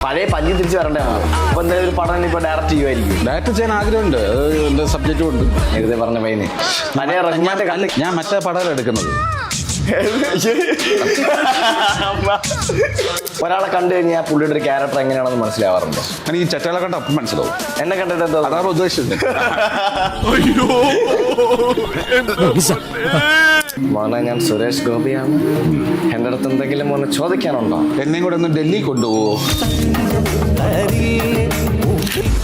പഴയ പഞ്ഞി തിരിച്ചു വരണ്ടേ അപ്പൊ എന്തായാലും ഒരു പടം ഇപ്പൊ ഡയറക്റ്റ് ചെയ്യുമായിരിക്കും ഡയറക്റ്റ് ചെയ്യാൻ ആഗ്രഹമുണ്ട്. എന്റെ സബ്ജക്റ്റും ഉണ്ട്. നേരത്തെ പറഞ്ഞ പയ്യനെ. പഴയ റഹ്മാന്റെ ഞാൻ മറ്റേ പടം എടുക്കുന്നത്. ഒരാളെ കണ്ടു കഴിഞ്ഞാൽ പുള്ളിയുടെ ഒരു ക്യാരക്ടർ എങ്ങനെയാണെന്ന് മനസ്സിലാവാറുണ്ട്? എനിക്ക് ഈ ചട്ടകളെ കണ്ട അപ്പം മനസ്സിലാവും. എന്നെ കണ്ടിട്ട് എന്താ അതാണ് ഉദ്ദേശിച്ചത്? മോനെ ഞാൻ സുരേഷ് ഗോപിയാണ്. എന്റെ അടുത്ത് എന്തെങ്കിലും മോനെ ചോദിക്കാനുണ്ടോ? എന്നെയും കൂടെ ഒന്ന് ഡൽഹി കൊണ്ടുപോവോ?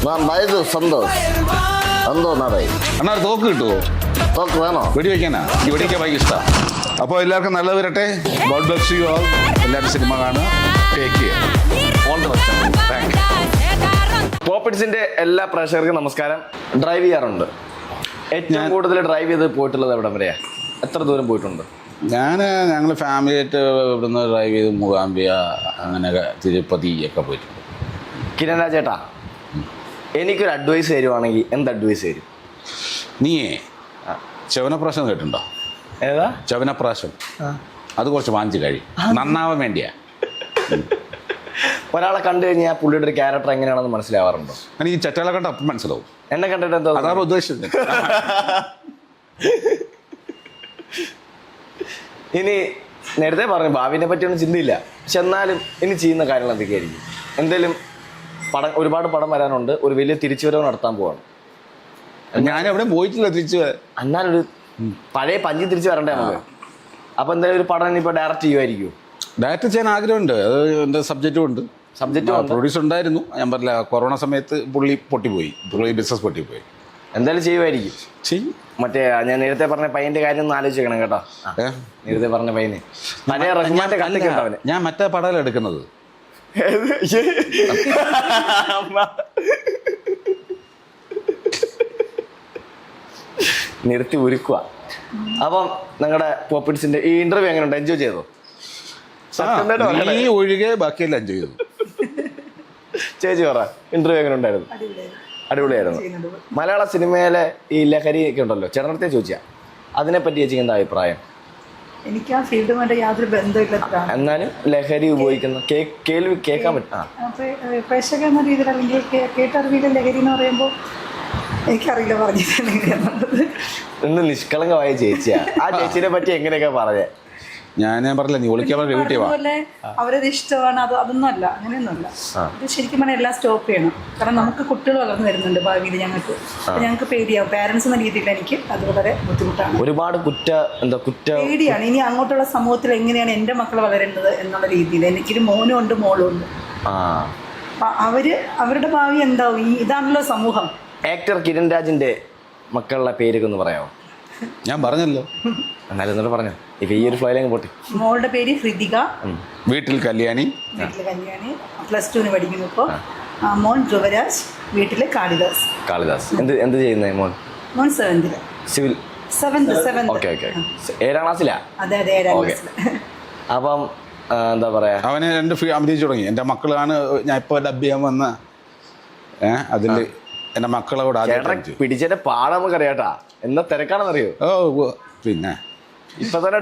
ഞാൻ വൈദ്യു സന്തോഷ്. എന്തോ നടൈ? അണ്ണാ തോക്ക് കിട്ടുമോ തോക്ക് വേണോ? വെടിവെക്കാനാ? ഈ വെടിക്കാൻ ഭയങ്കര ഇഷ്ടമാണ് അപ്പോൾ എല്ലാവർക്കും നല്ലത് വരട്ടെ. ഗോഡ് ബ്ലസ് യു ആൾ എല്ലാവരും സിനിമ കാണുക. ടേക്ക് ചെയ്യുക ഓൾ ദ ബെസ്റ്റ് പോപ്പിഡ്സിന്റെ എല്ലാ പ്രേക്ഷകർക്കും നമസ്കാരം. ഡ്രൈവ് ചെയ്യാറുണ്ട്. ഏറ്റവും കൂടുതൽ ഡ്രൈവ് ചെയ്ത് പോയിട്ടുള്ളത് എവിടം വരെയാ? എത്ര ദൂരം പോയിട്ടുണ്ട്? ഞാൻ ഞങ്ങൾ ഫാമിലിയായിട്ട് ഇവിടുന്ന് ഡ്രൈവ് ചെയ്ത് മൂകാംബിയ അങ്ങനെയൊക്കെ തിരുപ്പതി ഒക്കെ പോയിട്ടുണ്ട്. കിരൺ രാജേട്ടാ എനിക്കൊരു അഡ്വൈസ് തരുവാണെങ്കിൽ എന്ത് അഡ്വൈസ് തരും? നീയേ ചവനപ്രാശം കേട്ടിട്ടുണ്ടോ? ഏതാ? ചവനപ്രാശം. അത് കുറച്ച് വാങ്ങിച്ച് കഴിയും നന്നാവാൻ വേണ്ടിയാ. ഒരാളെ കണ്ടു കഴിഞ്ഞാൽ പുള്ളിയുടെ ഒരു ക്യാരക്ടർ എങ്ങനെയാണെന്ന് മനസ്സിലാവാറുണ്ടോ? എനിക്ക് ചട്ടകളെ കണ്ട അപ്പം മനസ്സിലാവും. എന്നെ കണ്ടിട്ട് എന്താ അതാണ് ഉദ്ദേശിച്ചത്. ഇനി നേരത്തെ പറഞ്ഞു ഭാവിനെ പറ്റിയൊന്നും ചിന്തയില്ല. പക്ഷെ എന്നാലും ഇനി ചെയ്യുന്ന കാര്യങ്ങൾ എന്തൊക്കെയായിരിക്കും? എന്തേലും പടം ഒരുപാട് പടം വരാനുണ്ട് ഒരു വലിയ തിരിച്ചുവരവ് നടത്താൻ പോവാണ്. ഞാൻ അവിടെ പോയിട്ടില്ല തിരിച്ചു എന്നാലൊരു പഴയ പഞ്ചി തിരിച്ചു വരണ്ടേ നമുക്ക്? അപ്പൊ എന്തായാലും ഒരു പടം ഇനിയിപ്പോ ഡയറക്റ്റ് ചെയ്യുമായിരിക്കും ഡയറക്റ്റ് ചെയ്യാൻ ആഗ്രഹമുണ്ട്. അത് എന്റെ സബ്ജക്റ്റും ഉണ്ട്. സബ്ജക്റ്റ് പ്രൊഡ്യൂസർ ഉണ്ടായിരുന്നു. ഞാൻ പറഞ്ഞില്ല കൊറോണ സമയത്ത് പുള്ളി പൊട്ടിപ്പോയി. പുള്ളി ബിസിനസ് പൊട്ടിപ്പോയി. എന്തായാലും ചെയ്യുമായിരിക്കും ചെയ്യും. മറ്റേ ഞാൻ നേരത്തെ പറഞ്ഞ പയ്യന്റെ കാര്യം ഒന്ന് ആലോചിക്കണം കേട്ടോ. നേരത്തെ പറഞ്ഞ പയ്യന്. റഹ്മാന്റെ ഞാൻ മറ്റേ പടകൾ എടുക്കുന്നത്. നിർത്തി ഉരുക്കുക അപ്പം നിങ്ങളുടെ പോപ്പിഡ്സിന്റെ ഈ ഇന്റർവ്യൂ എങ്ങനെയുണ്ട് എൻജോയ് ചെയ്തോ. നീ ഒഴികെ ബാക്കിയെല്ലാം എൻജോയ് ചെയ്തു. ചേച്ചി പറ ഇന്റർവ്യൂ എങ്ങനെ ഉണ്ടായിരുന്നു അടിപൊളിയായിരുന്നു. മലയാള സിനിമയിലെ ഈ ലഹരി ഒക്കെ ഉണ്ടല്ലോ ചേട്ടനടുത്തേ ചോദിച്ചാ. അതിനെപ്പറ്റി ചേച്ചിക്ക് എന്താ അഭിപ്രായം? എനിക്ക് ആ ഫീൽഡുമായിട്ട് യാതൊരു ബന്ധമില്ല എന്നാലും ലഹരി ഉപയോഗിക്കുന്ന കേൾവി കേൾക്കാൻ പറ്റും പ്രേക്ഷക എന്ന രീതിയിൽ അല്ലെങ്കിൽ കേട്ടറിവിയിലെ ലഹരി എന്ന് പറയുമ്പോൾ എനിക്കറിയില്ല പറഞ്ഞിട്ടുണ്ടെന്നുള്ളത് ഇന്ന് നിഷ്കളങ്കമായ ചേച്ചിയാ. ആ ചേച്ചിനെ പറ്റി എങ്ങനെയൊക്കെ പറഞ്ഞേ ഞാൻ ഞാൻ പറഞ്ഞില്ല നീ ഒളിക്കാൻ പറഞ്ഞ വീട്ടിൽ വാ. അതുപോലെ അവരത് ഇഷ്ടമാണ് അത് അതൊന്നും അല്ല അങ്ങനെയൊന്നുമല്ല ഇത് ശരിക്കും പറഞ്ഞാൽ എല്ലാം സ്റ്റോപ്പ് ചെയ്യണം. കാരണം നമുക്ക് കുട്ടികൾ വളർന്നു വരുന്നുണ്ട് ഭാവിയിൽ ഞങ്ങൾക്ക്. ഞങ്ങൾക്ക് പേടിയാവും പേരൻസ് എന്ന രീതിയിൽ എനിക്ക് അത് വളരെ ബുദ്ധിമുട്ടാണ്. ഒരുപാട് കുറ്റ എന്താ കുറ്റ പേടിയാണ്. ഇനി അങ്ങോട്ടുള്ള സമൂഹത്തിൽ എങ്ങനെയാണ് എന്റെ മക്കൾ വളരേണ്ടത് എന്നുള്ള രീതിയിൽ. എനിക്കൊരു മോനും ഉണ്ട് മോളും ഉണ്ട്. അവർ അവരുടെ ഭാവി എന്താവും? ഈ ഇതാണല്ലോ സമൂഹം. ആക്ടർ കിരൺ രാജിന്റെ മക്കളുടെ പേരൊക്കെ ഒന്ന് പറയാമോ? ഞാൻ പറഞ്ഞല്ലോ. എന്നാലും എന്നിട്ട് പറഞ്ഞു. ഇപ്പൊ ഈ ഒരു ഫ്ലൈലങ്ങ് പോട്ടെ. മോളുടെ പേര് ഹൃതിക വീട്ടിൽ കല്യാണി. വീട്ടിലെ കല്യാണി. പ്ലസ് ടുവിന് പഠിക്കുന്നു ഇപ്പോൾ മോൻ ധ്രുവരാജ് വീട്ടിലെ കാളിദാസ്. കാളിദാസ്. എന്ത് എന്ത് ചെയ്യുന്നേ മോൻ? മോൻ സെവന്തിൽ civil? Seventh seventh okay okay ഏഴാം ക്ലാസ്സിലാ അതെ അതെ ഏഴാം ഓക്കെ ക്ലാസ്സിൽ അപ്പം ആ, എന്താ പറയാ? അവന് രണ്ട് ഫീ അഭിനയിച്ചു തുടങ്ങി. എന്റെ മക്കളാണ് ഞാൻ ഇപ്പോൾ ഡബ് ചെയ്യാൻ വന്ന ഏഹ് അതിൽ എന്റെ മക്കളോട് ആദ്യം പിടിച്ചതിന്റെ പാടം നമുക്ക് അറിയാട്ടാ എന്നാ തിരക്കാണെന്നറിയോ ഓ പിന്നെ? ഇപ്പൊ തന്നെ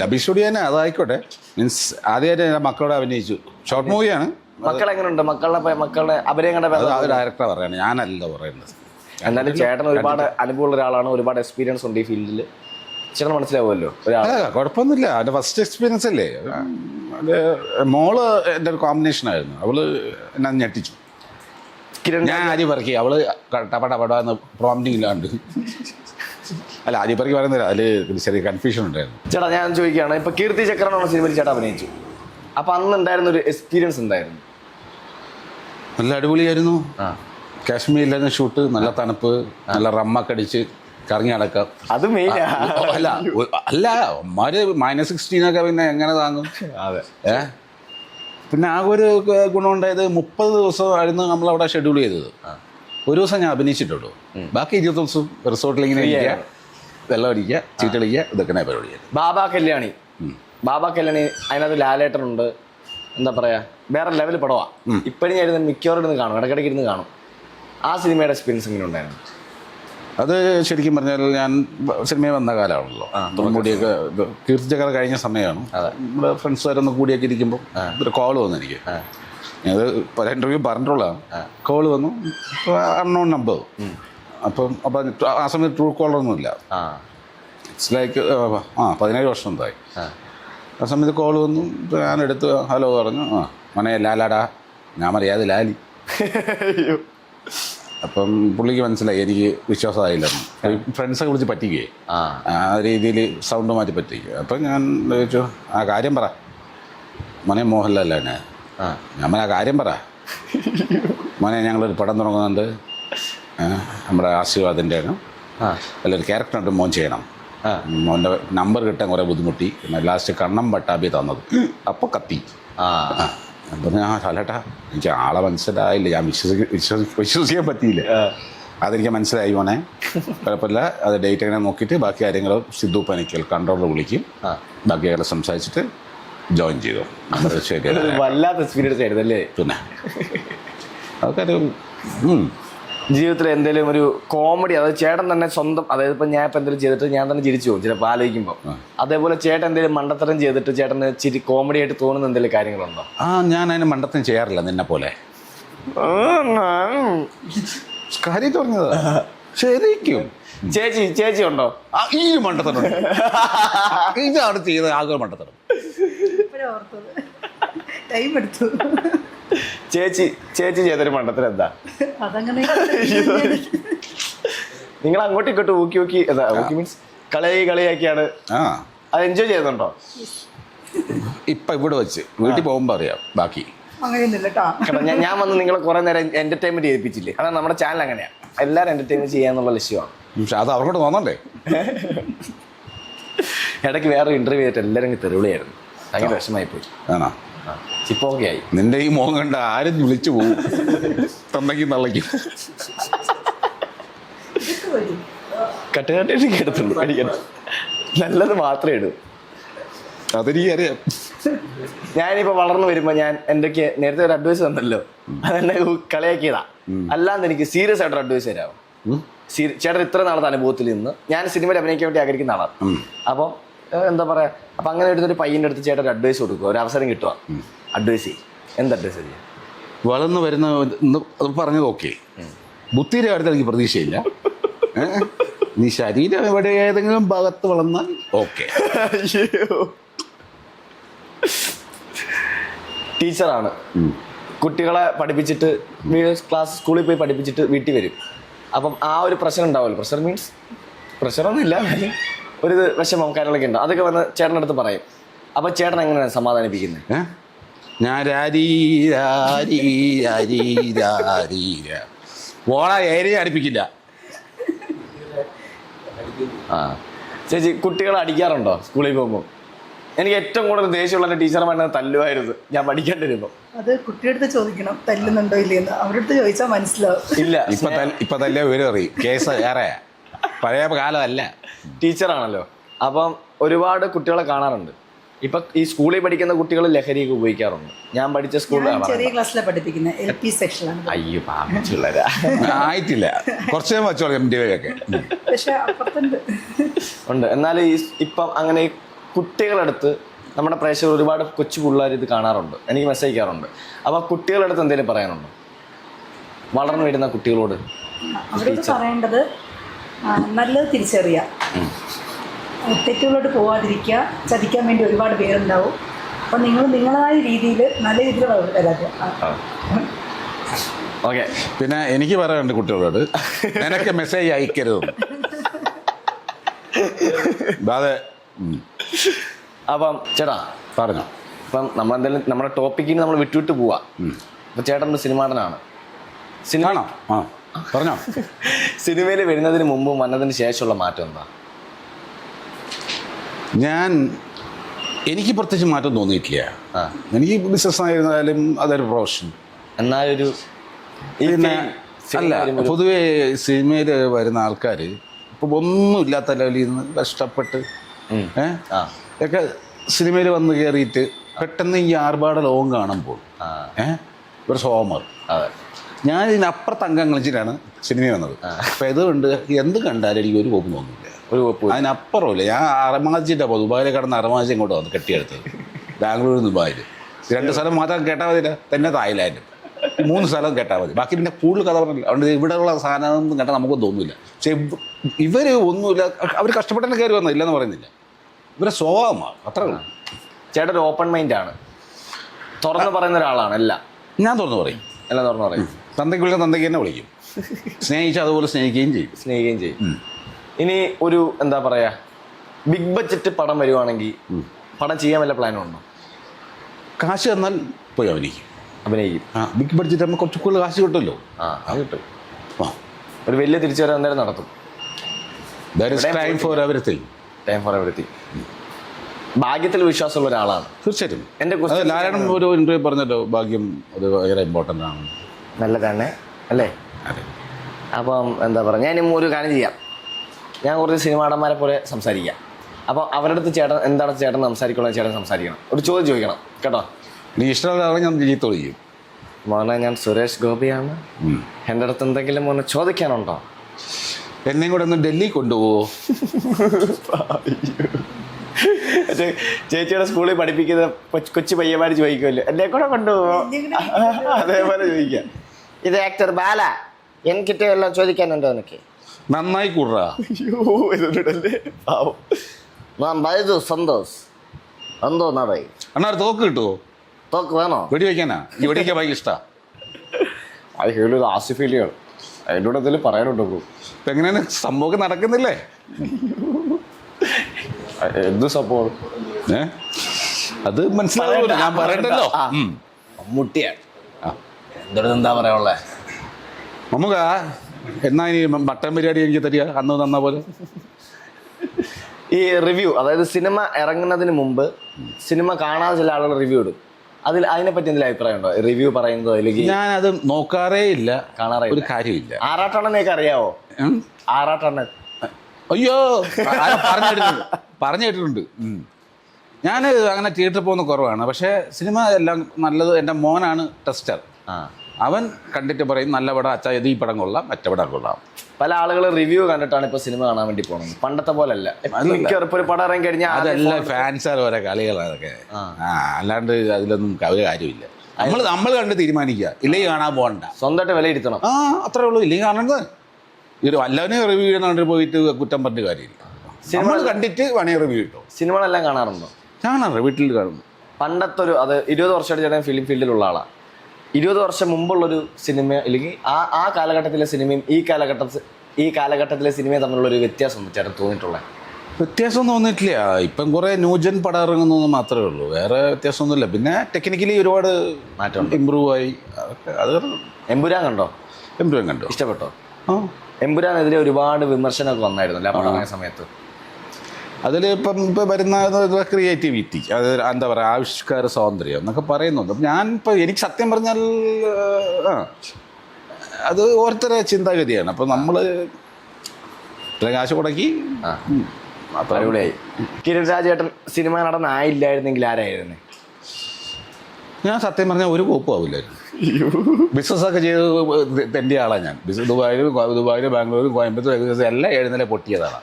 ഡബിങ് സ്റ്റുഡിയോ തന്നെ അതായിക്കോട്ടെ. മീൻസ് ആദ്യമായിട്ട് എന്റെ മക്കളോട് അഭിനയിച്ചു. ഷോർട്ട് മൂവിയാണ് മക്കളെങ്ങനെയുണ്ട് മക്കളുടെ മക്കളുടെ അഭിനയങ്ങളുടെ കണ്ട ഡയറക്ടർ പറയാണ്. ഞാനല്ല പറയുന്നത് എന്നാലും ചേട്ടൻ ഒരുപാട് അനുഭവമുള്ള ഒരാളാണ്. ഒരുപാട് എക്സ്പീരിയൻസ് ഉണ്ട് ഈ ഫീൽഡിൽ ചേട്ടൻ മനസ്സിലാവുമല്ലോ? കുഴപ്പമൊന്നുമില്ല. എന്റെ ഫസ്റ്റ് എക്സ്പീരിയൻസ് അല്ലേ? മോൾ എന്റെ ഒരു കോമ്പിനേഷൻ ആയിരുന്നു. അവൾ എന്നെ ഞെട്ടിച്ചു. കിരൺ ഞാൻ ആദ്യം പറക്കി അവൾ ടപ ടപടാന്ന് പ്രോംറ്റിംഗ് ഇല്ലാണ്ട്. അല്ല ആദ്യം പറക്കി പറയുന്നില്ല അതിൽ ചെറിയ കൺഫ്യൂഷൻ ഉണ്ടായിരുന്നു. ചേട്ടാ ഞാൻ ചോദിക്കുകയാണ് ഇപ്പൊ കീർത്തി ചക്രം എന്ന സിനിമയിൽ ചേട്ടാ അഭിനയിച്ചു. അപ്പൊ അന്ന് ഉണ്ടായിരുന്ന ഒരു എക്സ്പീരിയൻസ് ഉണ്ടായിരുന്നു നല്ല അടിപൊളിയായിരുന്നു. ആ. കാശ്മീരിലായിരുന്നു ഷൂട്ട് നല്ല തണുപ്പ് നല്ല റമ്മൊക്കെ അടിച്ച് കറങ്ങി നടക്കാം. അത് മെയിൻ അല്ല അല്ല അമ്മാര് മൈനസ് സിക്സ്റ്റീനൊക്കെ പിന്നെ എങ്ങനെ താങ്ങും? അതെ. ഏ? പിന്നെ ആ ഒരു ഗുണമുണ്ടായത് മുപ്പത് ദിവസമായിരുന്നു നമ്മളവിടെ ഷെഡ്യൂൾ ചെയ്തത്. ഒരു ദിവസം ഞാൻ അഭിനയിച്ചിട്ടുള്ളൂ. ബാക്കി ഇരുപത് ദിവസം റിസോർട്ടിൽ ഇങ്ങനെ ഇരിക്കുക. വെള്ളം അടിക്കുക ചീറ്റളിക്കുക ഇതൊക്കെ പരിപാടി ബാബ കല്യാണി. ബാബ കല്യാണി അതിനകത്ത് ലാലേട്ടനുണ്ട്. എന്താ പറയാ വേറെ ലെവൽ പടവാ. ഇപ്പോഴും ഞാൻ മിക്കവാറും ഇരുന്ന് കാണും ഇടയ്ക്കിടയ്ക്ക് ഇരുന്ന് കാണും. ആ സിനിമയുടെ എക്സ്പീരിയൻസ് എങ്ങനെ ഉണ്ടായിരുന്നു അത് ശരിക്കും പറഞ്ഞാൽ ഞാൻ സിനിമയിൽ വന്ന കാലമാണല്ലോ. കൂടിയൊക്കെ കീർത്തിചക്ര കഴിഞ്ഞ സമയമാണ്. നമ്മുടെ ഫ്രണ്ട്സുകാരൊന്ന് കൂടിയൊക്കെ ഇരിക്കുമ്പോൾ ഒരു കോൾ വന്നു എനിക്ക്. അത് പല ഇന്റർവ്യൂ പറഞ്ഞിട്ടുള്ളതാണ്. കോൾ വന്നു. അൺനോൺ നമ്പർ അപ്പം അപ്പം ആ സമയത്ത് ട്രൂ കോളറൊന്നുമില്ല ആ. ഇറ്റ്സ് ലൈക്ക് ആ പതിനേഴ് വർഷം എന്തായി. ആ. സമയത്ത് കോൾ വന്നു. ഞാൻ എടുത്ത് ഹലോ പറഞ്ഞു. ആ മനെ ലാലാടാ. ഞാൻ അറിയാതെ ലാലി. അപ്പം പുള്ളിക്ക് മനസ്സിലായി എനിക്ക് വിശ്വാസമായില്ലെന്ന് ഫ്രണ്ട്സൊക്കെ വിളിച്ച് പറ്റിക്കേ. ആ. ആ രീതിയിൽ സൗണ്ട് മാറ്റി പറ്റിക്കുക അപ്പം ഞാൻ ചോദിച്ചു ആ കാര്യം പറ. മോനെ മോഹൻലാലാണ് ആ. ഞാൻ മോനെ ആ കാര്യം പറ. മോനെ ഞങ്ങളൊരു പടം തുടങ്ങുന്നുണ്ട്. നമ്മുടെ ആശീർവാദിന്റെ ആണ് അല്ലൊരു അതിലൊരു ക്യാരക്ടറുണ്ട് മോൻ ചെയ്യണം. ആ. മോന്റെ നമ്പർ കിട്ടാൻ കുറേ ബുദ്ധിമുട്ടി. പിന്നെ ലാസ്റ്റ് കണ്ണം പട്ടാബി തന്നത്. അപ്പോൾ കത്തി. ആ. അപ്പം ഞാൻ തലട്ട എനിക്ക് ആളെ മനസ്സിലായില്ല. ഞാൻ വിശ്വസി വിശ്വസി വിശ്വസിക്കാൻ പറ്റിയില്ല. അതെനിക്ക് മനസ്സിലായി മോനെ. കുഴപ്പമില്ല. അത് ഡേറ്റ് അങ്ങനെ നോക്കിയിട്ട് ബാക്കി കാര്യങ്ങൾ സിദ്ധു പനിക്കൽ കൺട്രോളർ വിളിക്കും. ബാക്കി കാര്യങ്ങൾ സംസാരിച്ചിട്ട് ജോയിൻ ചെയ്തു വല്ലാത്ത എക്സ്പീരിയൻസ് ആയിരുന്നു അല്ലേ? പിന്നെ. അതൊക്കെ ഒരു. ജീവിതത്തിൽ എന്തെങ്കിലും ഒരു കോമഡി അതായത് ചേട്ടൻ തന്നെ സ്വന്തം അതായത് ഇപ്പം ഞാൻ ഇപ്പം എന്തെങ്കിലും ചെയ്തിട്ട് ഞാൻ തന്നെ ചിരിച്ചു പോകും ചിലപ്പോൾ ആലോചിക്കുമ്പോൾ അതേപോലെ ചേട്ടൻ എന്തെങ്കിലും മണ്ടത്തരം ചെയ്തിട്ട് ചേട്ടന് ചിരി കോമഡി ആയിട്ട് തോന്നുന്ന എന്തെങ്കിലും കാര്യങ്ങളുണ്ടോ? ആ ഞാൻ അതിന് മണ്ടത്തരം ചെയ്യാറില്ല നിന്നെ പോലെ. കാര്യം പറഞ്ഞത്. ശരിക്കും. ചേച്ചി ചേച്ചി ഉണ്ടോ? ആ, ഈ മണ്ടത്തരം ഇതാണ് ചെയ്ത ആകെ മണ്ടത്തരം. ടൈം എടുത്തു. ചേച്ചി ചേച്ചി ചെയ്തൊരു മണ്ടത്തിന് എന്താ? അതങ്ങനെ നിങ്ങൾ അങ്ങോട്ടും ഇങ്ങോട്ടും ഊക്കി ഊക്കി എന്താ ഊക്കി മീൻസ് കളിയാക്കി കളിയാക്കിയാണ്. ആ. അത് എൻജോയ് ചെയ്യുന്നുണ്ടോ? ഇപ്പം ഇവിടെ വെച്ച് വീട്ടിൽ പോകുമ്പോൾ അറിയാം ബാക്കി. അങ്ങനെയൊന്നുമില്ല കേട്ടോ ഞാൻ ഞാൻ വന്ന് നിങ്ങളെ കുറെ നേരം എന്റർടൈൻമെന്റ് ചെയ്യിപ്പിച്ചില്ലേ? അതാണ് നമ്മുടെ ചാനൽ അങ്ങനെയാണ് എല്ലാവരും എന്റർടൈൻമെന്റ് ചെയ്യാന്നുള്ള ലക്ഷ്യമാണ്. പക്ഷെ അത് അവർക്കോട് തോന്നണ്ടേ? ഇടയ്ക്ക് വേറെ ഇന്റർവ്യൂ ആയിട്ട് എല്ലാവരും അങ്ങ് തെരുവിളിയായിരുന്നു ഭയങ്കര വിഷമായി പോയി ആണോ? ചിപ്പോക്കെ ആയി നിന്റെ ഈ മോഹം കണ്ട ആരും വിളിച്ചു പോകും തന്നയ്ക്കും തള്ളയ്ക്കും. കട്ടനാട്ടി കിടത്തുള്ളൂ കട്ടുകട്ടിട്ട് അടിക്കണം നല്ലത് മാത്രമേ ഇടൂ. അതെനിക്കറിയാം ഞാനിപ്പോ വളർന്നു വരുമ്പോ ഞാൻ എന്തൊക്കെ നേരത്തെ ഒരു അഡ്വൈസ് തന്നല്ലോ. അതെന്നെ കളിയാക്കിയതാ. അല്ലാണ്ട് എനിക്ക് സീരിയസ് ആയിട്ട് ഒരു അഡ്വൈസ് തരാമോ ചേട്ടൻ ഇത്ര നാളത്തെ അനുഭവത്തിൽ നിന്ന്. ഞാൻ സിനിമയിൽ അഭിനയിക്കാൻ വേണ്ടി ആഗ്രഹിക്കുന്ന ആളാണ്. അപ്പോൾ എന്താ പറയാ? അപ്പൊ അങ്ങനെ എടുത്തൊരു പയ്യന്റെ അടുത്ത് ചേട്ടൻ ഒരു അഡ്വൈസ് കൊടുക്കുക ഒരു അവസരം കിട്ടുക. അഡ്വൈസ് ചെയ്യും എന്ത് അഡ്വൈസ് ചെയ്യാം? വളർന്നു വരുന്ന പറഞ്ഞത് ഓക്കെ ബുദ്ധിയുടെ കാര്യത്തിൽ എനിക്ക് പ്രതീക്ഷയില്ല. നീ ശരീരം എവിടെ ഏതെങ്കിലും ഭാഗത്ത് വളർന്നാൽ ഓക്കെ ടീച്ചറാണ്. കുട്ടികളെ പഠിപ്പിച്ചിട്ട് ക്ലാസ് സ്കൂളിൽ പോയി പഠിപ്പിച്ചിട്ട് വീട്ടിൽ വരും. അപ്പം ആ ഒരു പ്രഷർ ഉണ്ടാവുമല്ലോ. പ്രഷർ മീൻസ് പ്രഷറൊന്നുമില്ല ഒരു വിഷമം കാര്യങ്ങളൊക്കെ ഉണ്ട്. അതൊക്കെ വന്ന് ചേട്ടന്റെ അടുത്ത് പറയും. അപ്പൊ ചേട്ടൻ എങ്ങനെയാണ് സമാധാനിപ്പിക്കുന്നത്? ഞാൻ രാരീ രാരീ രാരീ രാരീ. രാ. ഓള ഏരിയ അടുപ്പിക്കില്ല. ആ. ചേച്ചി കുട്ടികളെ അടിക്കാറുണ്ടോ സ്കൂളിൽ പോകുമ്പോൾ എനിക്ക് ഏറ്റവും കൂടുതൽ ദേഷ്യമുള്ള എന്റെ ടീച്ചർമാരെ തല്ലുമായിരുന്നു. ഞാൻ പഠിക്കേണ്ടിരുന്നു അത് കുട്ടിയുടെ അടുത്ത് ചോദിക്കണം തല്ലുന്നുണ്ടോ ഇല്ലയെന്ന്. അവരുടെ അടുത്ത് ചോദിച്ചാൽ മനസ്സിലാവും. ഇല്ല. ഇപ്പൊ തല്ല- ഇപ്പൊ തല്ലേ വിവരം അറിയും. കേസ് ഏറെ. പഴയ കാലമല്ല ടീച്ചറാണല്ലോ. അപ്പം ഒരുപാട് കുട്ടികളെ കാണാറുണ്ട്. ഇപ്പൊ ഈ സ്കൂളിൽ പഠിക്കുന്ന കുട്ടികൾ ലഹരിയൊക്കെ ഉപയോഗിക്കാറുണ്ട്. ഞാൻ പഠിച്ച സ്കൂളിലാണ് ചെറിയ ക്ലാസ്സിലാണ് പഠിപ്പിക്കുന്നത് എൽ പി സെക്ഷനിലാണ് അയ്യോ പാമ്പിച്ചുള്ളരാ ആയിട്ടില്ല. കുറച്ച് നേരം വെച്ചോളാം എം ടി ഒക്കെ പക്ഷെ അപ്പുറത്തുണ്ട്. ഉണ്ട്. എന്നാൽ ഈ ഇപ്പം അങ്ങനെ ഈ കുട്ടികളടുത്ത് നമ്മുടെ പ്രേക്ഷകർ ഒരുപാട് കൊച്ചു പിള്ളേർ ഇത് കാണാറുണ്ട്. എനിക്ക് മെസ്സേജ് അയക്കാറുണ്ട്. അപ്പോൾ കുട്ടികളടുത്ത് എന്തെങ്കിലും പറയാനുണ്ടോ? വളർന്നു വരുന്ന കുട്ടികളോട്. അവരോട് പറയേണ്ടത് നല്ലത് തിരിച്ചറിയുക തെറ്റുകളോട്ട് പോവാതിരിക്കുക. ചതിക്കാൻ വേണ്ടി ഒരുപാട് പേരുണ്ടാവും. അപ്പം നിങ്ങൾ നിങ്ങളായ രീതിയിൽ നല്ല രീതിയിൽ വരാതെ. ഓക്കെ. പിന്നെ എനിക്ക് പറയാനുണ്ട് കുട്ടികളോട് നിനക്ക് മെസ്സേജ് അയക്കരുത് അതെ. അപ്പം ചേട്ടാ പറഞ്ഞോ. ഇപ്പം നമ്മൾ എന്തായാലും നമ്മുടെ ടോപ്പിക്കിന് നമ്മൾ വിട്ടുവിട്ട് പോവാ. അപ്പം ചേട്ടൻ ഒരു സിനിമാടനാണ്. സിനിമ ആണോ? ആ. പറഞ്ഞോ? സിനിമയിൽ വരുന്നതിന് മുമ്പും വന്നതിന് ശേഷമുള്ള മാറ്റം എന്താ? ഞാൻ എനിക്ക് പ്രത്യേകിച്ച് മാറ്റം തോന്നിയിട്ടില്ല. എനിക്ക് ബിസിനസ് ആയിരുന്നാലും അതൊരു പ്രൊഫഷൻ എന്നാലൊരു പിന്നെ അല്ല പൊതുവെ സിനിമയിൽ വരുന്ന ആൾക്കാർ ഇപ്പം ഒന്നുമില്ലാത്ത ലെവലിൽ നിന്ന് കഷ്ടപ്പെട്ട്. ഒക്കെ സിനിമയിൽ വന്ന് കയറിയിട്ട് പെട്ടെന്ന് ഈ ആർഭാട ലോകം കാണുമ്പോൾ ഏഹ് ഒരു സോമർ അതെ. ഞാൻ ഇതിനപ്പുറത്ത് അംഗം കളിച്ചിട്ടാണ് സിനിമ വന്നത് അപ്പം ഇതുകൊണ്ട് എന്ത് കണ്ടാലും എനിക്ക് ഒരു കോപ്പ് തോന്നുന്നില്ല ഒരു കുഴപ്പമില്ല അതിനപ്പുറമില്ല. ഞാൻ അറമാജിന്റെ അപ്പോൾ ദുബായിലെ കടന്ന് അറമാജി ഇങ്ങോട്ട് വന്നു കെട്ടിയെടുത്തത്. ബാംഗ്ലൂരിൽ ദുബായിൽ രണ്ട് സ്ഥലം മാത്രം കേട്ടാൽ മതിയില്ല. തന്നെ തായ്ലാൻഡ്. മൂന്ന് സ്ഥലം കേട്ടാൽ മതി. ബാക്കി പിന്നെ കൂടുതൽ കഥ പറഞ്ഞില്ല. അതുകൊണ്ട് ഇവിടെയുള്ള സാധനം കേട്ടാൽ നമുക്ക് തോന്നില്ല. പക്ഷെ ഇവർ ഒന്നുമില്ല. അവർ കഷ്ടപ്പെട്ടെന്ന് കയറി വന്നത്. ഇല്ലെന്ന് പറയുന്നില്ല. ഇവരെ സ്വഭാവമാണ്. അത്ര ചേട്ടൻ ഓപ്പൺ മൈൻഡ് ആണ്. തുറന്ന് പറയുന്ന ഒരാളാണ്. എല്ലാം ഞാൻ തുറന്നു പറയും. എല്ലാം തുറന്നു പറയും. തന്തയ്ക്ക് വിളിച്ചാൽ തന്തയ്ക്ക് തന്നെ വിളിക്കും. സ്നേഹിച്ച് അതുപോലെ സ്നേഹിക്കുകയും ചെയ്യും. സ്നേഹിക്കുകയും ചെയ്യും. ഇനി ഒരു എന്താ പറയാ ബിഗ് ബഡ്ജറ്റ് പടം വരുവാണെങ്കിൽ പടം ചെയ്യാൻ വല്ല പ്ലാനും ഉണ്ടോ? കാശ് തന്നാൽ പോയി അഭിനയിക്കും. അഭിനയിക്കും. ആ ബിഗ് ബഡ്ജറ്റ് ആകുമ്പോൾ കുറച്ച് കൂടുതൽ കാശ് കിട്ടുമല്ലോ. ആ അത് കിട്ടും. ആ. ഒരു വലിയ തിരിച്ചുവരവ് നേരം നടത്തും. That is time for everything time for everything ഭാഗ്യത്തിൽ വിശ്വാസമുള്ള ഒരാളാണ്. തീർച്ചയായിട്ടും. എന്റെ നാരായണൻ ഒരു ഇന്റർവ്യൂ പറഞ്ഞല്ലോ ഭാഗ്യം അത് ഭയങ്കര ഇമ്പോർട്ടന്റ് ആണ്. നല്ലതാണ് അല്ലേ? അപ്പം എന്താ പറയുക ഞാനും ഒരു കാര്യം ചെയ്യാം. ഞാൻ കുറച്ച് സിനിമാടന്മാരെ പോലെ സംസാരിക്കാം. അപ്പോൾ അവരുടെ അടുത്ത് ചേട്ടൻ എന്താണ് ചേട്ടൻ സംസാരിക്കണം ചേട്ടൻ സംസാരിക്കണം. ഒരു ചോദ്യം ചോദിക്കണം കേട്ടോ? നീ ഇഷ്ടമുള്ള ഞാൻ ചീത്ത ചെയ്യും. മോനെ ഞാൻ സുരേഷ് ഗോപിയാണ്. എന്റെ അടുത്ത് എന്തെങ്കിലും മോനെ ചോദിക്കാനുണ്ടോ? എന്നെയും കൂടെ ഒന്ന് ഡൽഹി കൊണ്ടുപോവോ? ചേച്ചിയുടെ സ്കൂളിൽ പഠിപ്പിക്കുന്ന കൊച്ചു- പയ്യന്മാർ ചോദിക്കുമല്ലോ. എന്നെ കൂടെ കൊണ്ടുപോകോ അതേപോലെ ചോദിക്കാം. ഇത് ആക്ടർ ബാല എനിക്കിട്ട് എല്ലാം ചോദിക്കാനുണ്ടോ എനിക്ക് നന്നായി കൂടാ. ഞാൻ ബൈജു സന്തോഷ്. എന്തോ നടയി അണ്ണാ ഒരു തോക്ക് കിട്ടുമോ തോക്ക് വേണോ? വെടി വയ്ക്കാനാ ഈ വെടിക്കാൻ ഭയങ്കര ഇഷ്ടാ. അത് ഹേളു ആസിഫ് അലിയാണ്. അതിന്റെ കൂടെ എന്തെങ്കിലും പറയാനുണ്ടോ ഇപ്പൊ എങ്ങനെയാണ്? സംഭവം നടക്കുന്നില്ലേ? എന്ത് സംഭവം? ഏ? അത് മനസ്സിലാവുമല്ലോ ഞാൻ പറയണ്ടല്ലോ. മമ്മൂട്ടിയാണ്. എന്തൊരു എന്താ പറയാനുള്ളത് നമുക്ക് എന്നാ ഇനി മട്ടൻ ബിരിയാണി എനിക്ക് തരിക? അന്ന് തന്ന പോലെ. ഈ റിവ്യൂ അതായത് സിനിമ ഇറങ്ങുന്നതിന് മുമ്പ് സിനിമ കാണാതെ ചില ആളുകൾ റിവ്യൂ ഇടും. അതിൽ അതിനെപ്പറ്റി എന്തെങ്കിലും അഭിപ്രായം ഉണ്ടോ റിവ്യൂ പറയുന്നത് അല്ലെങ്കിൽ ഞാൻ അത് നോക്കാറേ ഇല്ല. കാണാറേ ഒരു. കാര്യമില്ല. ആറാട്ടെണ്ണനെയൊക്കെ അറിയാവോ? ആറാട്ടണ്ണൻ. അയ്യോ ആരോ പറഞ്ഞു കേട്ടിട്ടുണ്ട്. ഞാൻ അങ്ങനെ തിയേറ്ററിൽ പോകുന്ന കുറവാണ്. പക്ഷേ സിനിമ എല്ലാം നല്ലത് എന്റെ മോനാണ് ടെസ്റ്റർ. അവൻ കണ്ടിട്ട് പറയും നല്ല പടം അച്ഛാ ഇത് ഈ പടം കൊള്ളാം മറ്റേ പടം കൊള്ളാം. പല ആളുകൾ റിവ്യൂ കണ്ടിട്ടാണ് ഇപ്പൊ സിനിമ കാണാൻ വേണ്ടി പോകുന്നത്. പണ്ടത്തെ പോലല്ല. മിക്കവാറും ഇപ്പൊ ഒരു പടം ഇറങ്ങി കഴിഞ്ഞാൽ അതെല്ലാം ഫാൻസാർ ഓരോ കളികളാണ്. അതൊക്കെ ആ അല്ലാണ്ട് അതിലൊന്നും ഒരു കാര്യമില്ല നമ്മൾ നമ്മൾ കണ്ട് തീരുമാനിക്കുക. ഇല്ലെങ്കിൽ കാണാൻ പോകണ്ട സ്വന്തമായിട്ട് വിലയിരുത്തണം ആ അത്രേ ഉള്ളൂ. ഇല്ലെങ്കിൽ കാണേണ്ടത് ഒരു വല്ലവനെ റിവ്യൂ ചെയ്യണ പോയിട്ട് കുറ്റം പറഞ്ഞ കാര്യമില്ല. നമ്മൾ കണ്ടിട്ട് വേണേ റിവ്യൂ കിട്ടും. സിനിമകളെല്ലാം കാണാറുണ്ടോ? കാണാറ് വീട്ടിൽ കാണുന്നു പണ്ടത്തെ ഒരു അത് ഇരുപത് വർഷമായിട്ട് ചേട്ടൻ ഫിലിം ഫീൽഡിലുള്ള ആളാണ് ഇരുപത് വർഷം മുമ്പുള്ളൊരു സിനിമ അല്ലെങ്കിൽ ആ ആ കാലഘട്ടത്തിലെ സിനിമയും ഈ കാലഘട്ട ഈ കാലഘട്ടത്തിലെ സിനിമയും തമ്മിലുള്ള ഒരു വ്യത്യാസം ചേട്ടൻ തോന്നിയിട്ടുള്ളത് വ്യത്യാസം തോന്നിയിട്ടില്ല. ഇപ്പം കുറേ ന്യൂജൻ പടം ഇറങ്ങുന്നത് മാത്രമേ ഉള്ളൂ. വേറെ വ്യത്യാസമൊന്നുമില്ല. പിന്നെ ടെക്നിക്കലി ഒരുപാട് മാറ്റം ഇമ്പ്രൂവ് ആയി. അത് എമ്പുരാൻ കണ്ടോ? എംപുരാൻ കണ്ടോ. ഇഷ്ടപ്പെട്ടോ? ആ. എമ്പുരാനെതിരെ ഒരുപാട് വിമർശനമൊക്കെ വന്നായിരുന്നു ആ പടങ്ങിയ സമയത്ത്? അതിൽ ഇപ്പം ഇപ്പം വരുന്ന ക്രിയേറ്റിവിറ്റി അത് എന്താ പറയുക ആവിഷ്കാര സ്വാതന്ത്ര്യം എന്നൊക്കെ പറയുന്നുണ്ട്. ഞാൻ ഇപ്പം എനിക്ക് സത്യം പറഞ്ഞാൽ ആ അത് ഓരോരുത്തരെ ചിന്താഗതിയാണ്. അപ്പം നമ്മൾ കാശ് മുടക്കി അടിപൊളിയായി. കിരൺ രാജേട്ടൻ സിനിമ നടനായില്ലായിരുന്നെങ്കിൽ ആരായിരുന്നു? ഞാൻ സത്യം പറഞ്ഞാൽ ഒരു കോപ്പും ആവില്ലായിരുന്നു ബിസിനസ്സൊക്കെ ചെയ്ത് തെന്റെ ആളാണ് ഞാൻ. ബിസിനസ് ദുബായിലും ദുബായിലും ബാംഗ്ലൂരും കോയമ്പത്തൂർ ബിസിനസ് എല്ലാം എഴുന്നേലെ പൊട്ടിയതാണ്.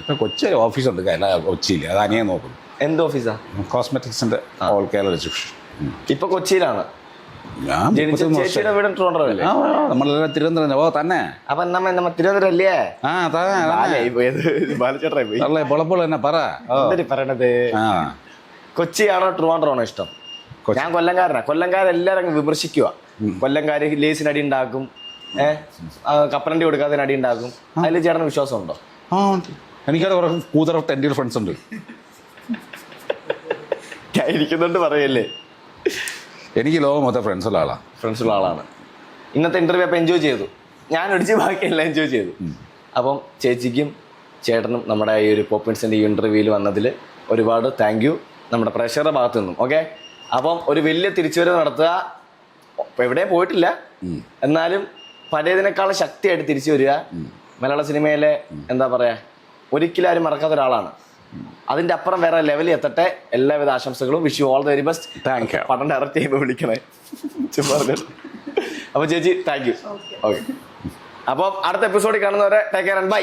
ഇപ്പം കൊച്ചി ഓഫീസുണ്ട് കൊച്ചിയിൽ അത് അനിയൻ നോക്കുന്നു എന്ത് ഓഫീസാ? കോസ്മെറ്റിക്സിന്റെ ഓൾ കേരള ഡിസ്ട്രിബ്യൂഷൻ ഇപ്പൊ കൊച്ചിയിലാണ്. ഞാൻ ചേച്ചിയുടെ വീട് ട്രോണ്ടർ അല്ലേ നമ്മളെല്ലാം തിരുവനന്തപുരം. ഓ തന്നെ. അപ്പൊ നമ്മ നമ്മ തിരുവനന്തപുരം അല്ലേ ആ തന്നെ. പൊളപ്പോൾ തന്നെ പറ. പറയണത്? കൊച്ചിയാണോ ട്രിവാൻഡ്രോ ആണോ ഇഷ്ടം. ഞാൻ കൊല്ലംകാരനാണ് കൊല്ലംകാരെല്ലാരും അങ്ങ് വിമർശിക്കുക കൊല്ലംകാര് ലേസിന് അടി ഉണ്ടാക്കും. ഏഹ് കപ്പലണ്ടി കൊടുക്കാതെ അടി ഉണ്ടാക്കും. അതിൽ ചേട്ടന് വിശ്വാസമുണ്ടോ? ആ ഉണ്ട്. എനിക്കത് കുറേ കൂതറ ടെൻഡിൽ ഫ്രണ്ട്സ് ഉണ്ട്. ഞാൻ ഇരിക്കുന്നുണ്ട് പറയല്ലേ? എനിക്ക് ലോകം മൊത്തം ഫ്രണ്ട്സ് ഉള്ള ആളാണ് ഫ്രണ്ട്സ് ഉള്ള ആളാണ്. ഇന്നത്തെ ഇന്റർവ്യൂ അപ്പം എൻജോയ് ചെയ്തു. ഞാൻ ഒടിച്ച് ബാക്കിയെല്ലാം എൻജോയ് ചെയ്തു. അപ്പം ചേച്ചിക്കും ചേട്ടനും നമ്മുടെ ഈ ഒരു പോപ്പിൻസിന്റെ ഈ ഇന്റർവ്യൂവിൽ വന്നതിൽ ഒരുപാട് താങ്ക് യു നമ്മുടെ പ്രേക്ഷകരുടെ ഭാഗത്തു നിന്നും ഓക്കെ അപ്പം ഒരു വലിയ തിരിച്ചുവരവ് നടത്തുക. ഇപ്പം എവിടെയും പോയിട്ടില്ല. എന്നാലും പഴയതിനേക്കാളും ശക്തിയായിട്ട് തിരിച്ചു വരിക. മലയാള സിനിമയിലെ എന്താ പറയാ ഒരിക്കലും ആരും മറക്കാത്ത ഒരാളാണ്. അതിന്റെ അപ്പുറം വേറെ ലെവലിൽ എത്തട്ടെ. എല്ലാവിധ ആശംസകളും. Wish you all the very best thank you പടം ഡയറക്റ്റ് ചെയ്യുമ്പോൾ വിളിക്കണേ. ചുമ്മാ അപ്പോൾ അപ്പൊ ചേച്ചി താങ്ക് യു ഓക്കെ അപ്പോൾ അടുത്ത എപ്പിസോഡിൽ കാണുന്നവരെ ടേക്ക് കെയർ ആൻഡ് ബൈ